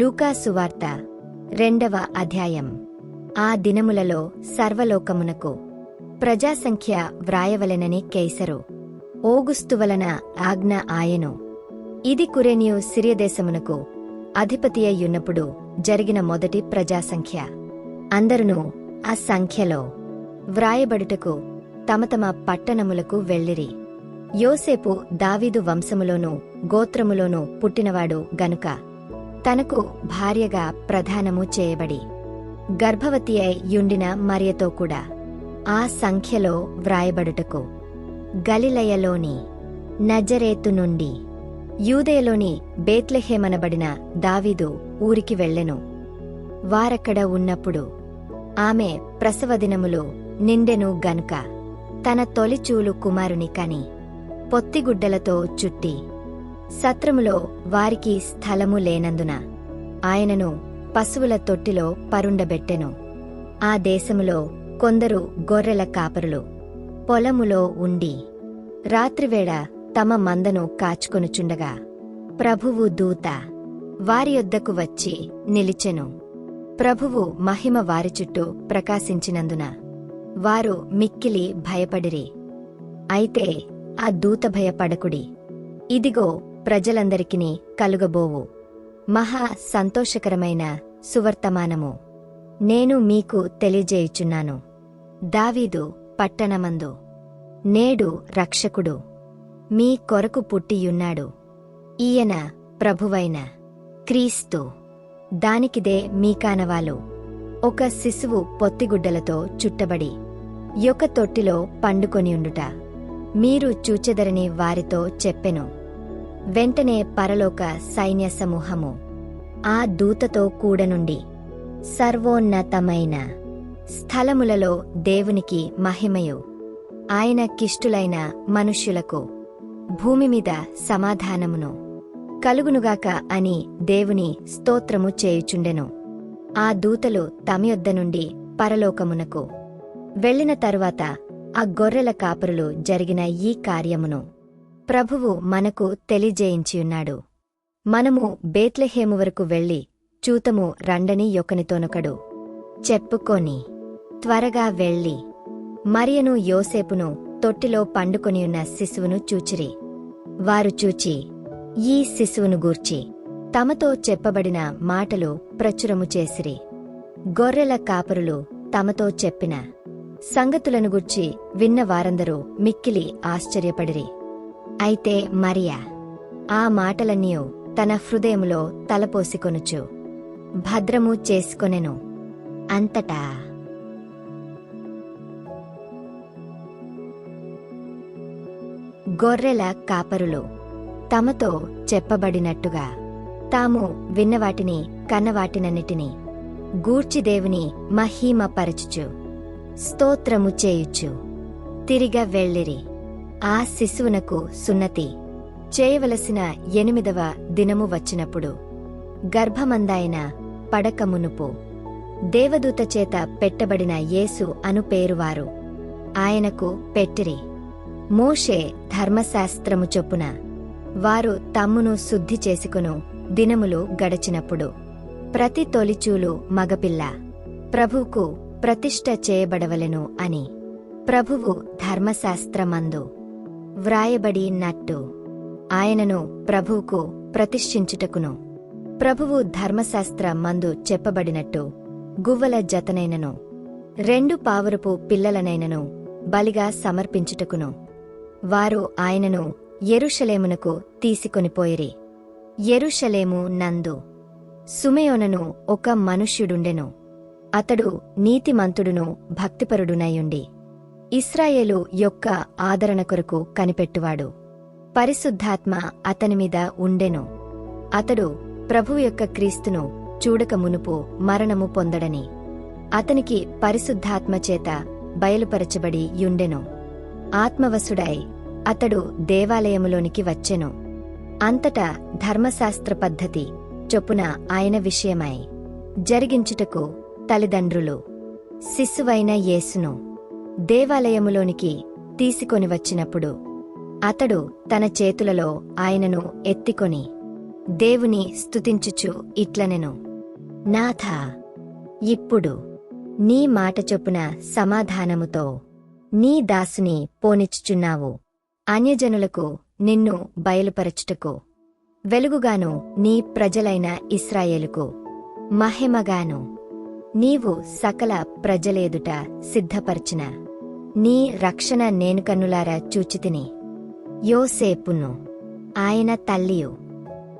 లూకాసువార్త రెండవ అధ్యాయం. ఆ దినములలో సర్వలోకమునకు ప్రజాసంఖ్య వ్రాయవలెనని కేసరు. ఓగుస్తువలన ఆజ్ఞ ఆయను. ఇది కురేనియు సిరియదేశమునకు అధిపతియ్యున్నప్పుడు జరిగిన మొదటి ప్రజాసంఖ్య. అందరును ఆ సంఖ్యలో వ్రాయబడుటకు తమ తమ పట్టణములకు వెళ్ళిరి. యోసేపు దావీదు వంశములోనూ గోత్రములోనూ పుట్టినవాడు గనుక. తనకు భార్యగా ప్రధానము చేయబడి గర్భవతి అయి యుండిన మరియతో కూడా ఆ సంఖ్యలో వ్రాయబడుటకు గలిలయలోని నజరేతు నుండి యూదయలోని బేత్లెహేమనబడిన దావీదు ఊరికి వెళ్ళెను. వారక్కడ ఉన్నప్పుడు ఆమె ప్రసవదినములు నిండెను గనుక తన తొలిచూలు కుమారుని కని పొత్తిగుడ్డలతో చుట్టి సత్రములో వారికి స్థలము లేనందున ఆయనను పశువుల తొట్టిలో పరుండబెట్టెను. ఆ దేశములో కొందరు గొర్రెల కాపరులు పొలములో ఉండి రాత్రివేళ తమ మందను కాచుకొనుచుండగా ప్రభువు దూత వారి యొద్దకు వచ్చి నిలిచెను. ప్రభువు మహిమ వారి చుట్టూ ప్రకాశించినందున వారు మిక్కిలి భయపడిరి. అయితే ఆ దూత భయపడకుడి. ఇదిగో ప్రజలందరికిని కలుగబోవు. మహా సంతోషకరమైన సువర్తమానము. నేను మీకు తెలియజేయుచున్నాను. దావీదు పట్టణమందు. నేడు రక్షకుడు. మీ కొరకు పుట్టియున్నాడు. ఈయన ప్రభువైన క్రీస్తు. దానికిదే మీకానవాలు. ఒక శిశువు పొత్తిగుడ్డలతో చుట్టబడి యొక్క తొట్టిలో పండుకొనియుండుట. మీరు చూచెదరని వారితో చెప్పెను. వెంటనే పరలోక సైన్య సమూహము ఆ దూతతో కూడనుండి సర్వోన్నతమైన స్థలములలో దేవునికి మహిమయు. ఆయన కిష్టులైన మనుష్యులకు భూమి మీద సమాధానమును కలుగునుగాక అని దేవుని స్తోత్రము చేయుచుండెను. ఆ దూతలు తమయొద్ద నుండి పరలోకమునకు వెళ్ళిన తరువాత ఆ గొర్రెల కాపురులు జరిగిన ఈ కార్యమును ప్రభువు మనకు తెలియజేయించియున్నాడు మనము బేత్లెహేము వరకు వెళ్ళి చూతము రండని యొకనితోనొకడు చెప్పుకొని త్వరగా వెళ్ళి మరియను యోసేపును తొట్టిలో పండుకొనియున్న శిశువును చూచిరి. వారు చూచి ఈ శిశువును గూర్చి తమతో చెప్పబడిన మాటలు ప్రచురము చేసిరి. గొర్రెల కాపరులు తమతో చెప్పిన సంగతులను గూర్చి విన్న వారందరూ మిక్కిలి ఆశ్చర్యపడిరి. అయితే మరియా ఆ మాటలన్నీ తన హృదయములో తలపోసికొనుచు భద్రము చేసుకొనెను అంతటా. గొర్రెల కాపరులు తమతో చెప్పబడినట్టుగా తాము విన్నవాటిని కన్నవాటినన్నిటినీ గూర్చిదేవుని మహీమపరచుచు స్తోత్రము చేయుచు తిరిగ వెళ్ళిరి. ఆ శిశువునకు సున్నతి. చేయవలసిన ఎనిమిదవ దినము వచ్చినప్పుడు గర్భమందాయన పడకమునుపు దేవదూత చేత పెట్టబడిన యేసు అను పేరువారు. ఆయనకు పెట్టిరి. మోషే ధర్మశాస్త్రము చొప్పున వారు తమ్మును శుద్ధి చేసుకును దినములు గడచినప్పుడు ప్రతి తొలిచూలు మగపిల్ల ప్రభువుకు ప్రతిష్ఠ చేయబడవలెను అని ప్రభువు ధర్మశాస్త్రమందు వ్రాయబడి నట్టు ఆయనను ప్రభువుకు ప్రతిష్ఠించుటకును. ప్రభువు ధర్మశాస్త్ర మందు చెప్పబడినట్టు గువ్వల జతనైనను రెండు పావురపు పిల్లలనైనను బలిగా సమర్పించుటకును. వారు ఆయనను ఎరుషలేమునకు తీసుకొనిపోయిరి. ఎరుషలేము నందు సుమయోనను ఒక మనుష్యుడుండెను. అతడు నీతిమంతుడును భక్తిపరుడునయుండి ఇస్రాయేలు యొక్క ఆదరణ కొరకు కనిపెట్టువాడు. పరిశుద్ధాత్మ అతని మీద ఉండెను. అతడు ప్రభు యొక్క క్రీస్తును చూడక మునుపు మరణము పొందడని. అతనికి పరిశుద్ధాత్మ చేత బయలుపరచబడి యుండెను. ఆత్మవసుడై అతడు దేవాలయములోనికి వచ్చెను. అంతటా ధర్మశాస్త్ర పద్ధతి చొప్పున ఆయన విషయమై జరిగించుటకు తల్లిదండ్రులు శిశువైన యేసును దేవాలయములోనికి తీసుకొని వచ్చినప్పుడు అతడు తన చేతులలో ఆయనను ఎత్తికొని దేవుని స్తుతించుచు ఇట్లనెను. నాథ ఇప్పుడు నీ మాట చొప్పున సమాధానముతో నీ దాసుని పోనిచ్చుచున్నావు. అన్యజనులకు నిన్ను బయలుపరచుటకు వెలుగుగాను నీ ప్రజలైన ఇస్రాయేలుకు మహిమగాను నీవు సకల ప్రజలేదుట సిద్ధపరచిన. నీ రక్షణ నేను కన్నులారా చూచితిని. యోసేపును ఆయన తల్లియు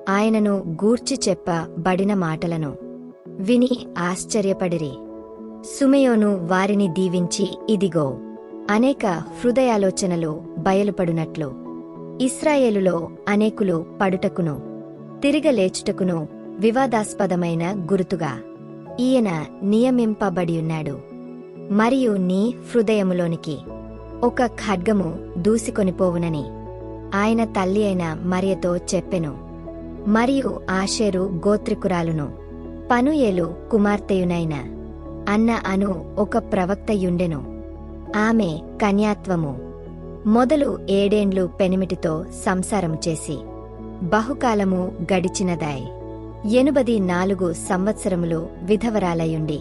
ఆయనను గూర్చి చెప్పబడిన మాటలను విని ఆశ్చర్యపడిరి. సుమయోను వారిని దీవించి ఇదిగో అనేక హృదయాలోచనలు బయలుపడునట్లు. ఇస్రాయేలులో అనేకులు పడుటకును తిరిగలేచుటకును వివాదాస్పదమైన గురుతుగా. ఈయన నియమింపబడియున్నాడు. మరియు నీ హృదయములోనికి ఒక ఖడ్గము దూసికొనిపోవునని ఆయన తల్లి అయిన మరియతో చెప్పెను. మరియు ఆషేరు గోత్రికురాలును పనుయేలు కుమార్తెయునైన అన్న అను ఒక ప్రవక్తయుండెను. ఆమె కన్యాత్వము మొదలు ఏడేండ్లు పెనిమిటితో సంసారము చేసి బహుకాలము గడిచినదాయి. ఎనుబది నాలుగు సంవత్సరములు విధవరాలయుండి.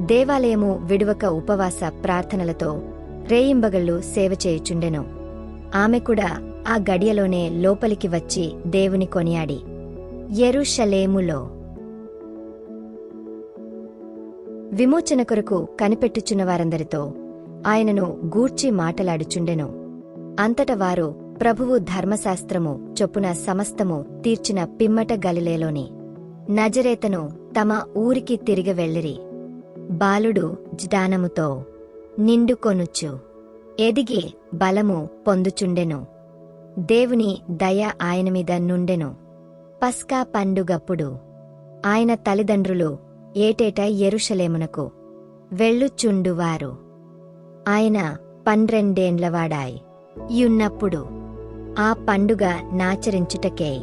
దేవాలయము విడువక ఉపవాస ప్రార్థనలతో రేయింబగళ్ళు సేవ చేయుచుండెను. ఆమె కూడా ఆ గడియలోనే లోపలికి వచ్చి దేవుని కొనియాడి. ఎరుషలేములో విమోచన కొరకు కనిపెట్టుచున్న వారందరితో ఆయనను గూర్చి మాటలాడుచుండెను. అంతట వారు ప్రభువు ధర్మశాస్త్రము చొప్పున సమస్తము తీర్చిన పిమ్మట గలిలేలోని నజరేతను తమ ఊరికి తిరిగి వెళ్ళిరి. బాలుడు జ్ఞానముతో నిండుకొనుచు ఎదిగి బలము పొందుచుండెను. దేవుని దయ ఆయన మీద నుండెను. పస్కా పండుగప్పుడు ఆయన తల్లిదండ్రులు ఏటేటా ఎరుషలేమునకు వెళ్ళుచుండువారు. ఆయన పండ్రెండేండ్లవాడాయ్ యున్నప్పుడు ఆ పండుగ నాచరించుటకే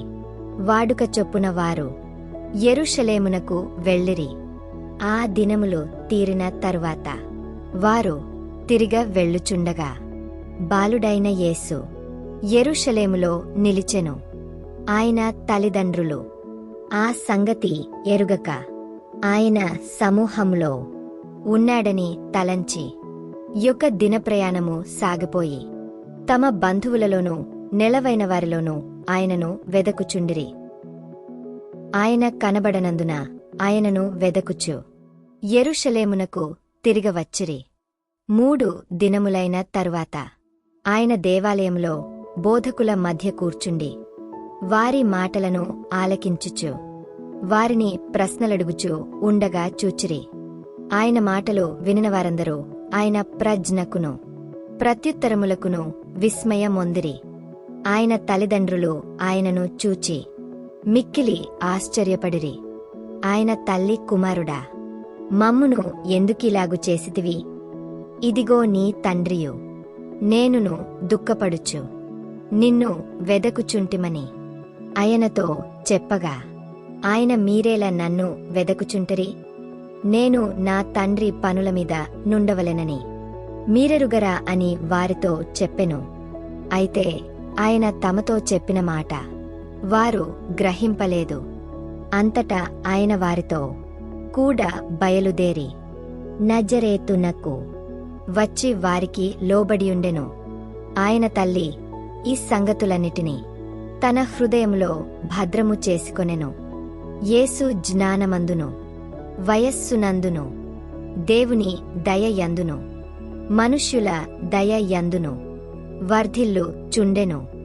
వాడుక చొప్పున వారు ఎరుషలేమునకు వెళ్ళిరి. ఆ దినములు తీరిన తరువాత వారు తిరిగ వెళ్ళుచుండగా బాలుడైన యేసు ఎరుషలేములో నిలిచెను. ఆయన తల్లిదండ్రులు ఆ సంగతి ఎరుగక ఆయన సమూహంలో ఉన్నాడని తలంచి యొక్క దినప్రయాణము సాగిపోయి తమ బంధువులలోనూ నెలవైన వారిలోనూ ఆయనను వెదకుచుండిరి. ఆయన కనబడనందున ఆయనను వెదకుచు. ఎరుషలేమునకు తిరిగవచ్చిరి మూడు దినములైన తరువాత ఆయన దేవాలయంలో బోధకుల మధ్య కూర్చుండి. వారి మాటలను ఆలకించుచు వారిని ప్రశ్నలడుగుచు ఉండగా చూచిరి. ఆయన మాటలు వినినవారందరూ ఆయన ప్రజ్ఞకును ప్రత్యుత్తరములకును విస్మయమొందిరి. ఆయన తల్లిదండ్రులు ఆయనను చూచి మిక్కిలి ఆశ్చర్యపడిరి. ఆయన తల్లి కుమారుడా మమ్మును ఎందుకిలాగు చేసితివి? ఇదిగో నీ తండ్రియు నేనును దుఃఖపడుచు నిన్ను వెదకుచుంటిమని ఆయనతో చెప్పగా ఆయన మీరేలా నన్ను వెదకుచుంటరి? నేను నా తండ్రి పనుల మీద నుండవలెనని మీరెరుగరా అని వారితో చెప్పెను. అయితే ఆయన తమతో చెప్పిన మాట వారు గ్రహింపలేదు. అంతటా ఆయన వారితో కూడా బయలుదేరి నజరేతునకు వచ్చి వారికి లోబడియుండెను. ఆయన తల్లి ఈ సంగతులన్నిటినీ తన హృదయంలో భద్రము చేసుకొనెను. యేసు జ్ఞానమందును వయస్సునందును దేవుని దయ యందును మనుష్యుల దయ యందును వర్ధిల్లు చుండెను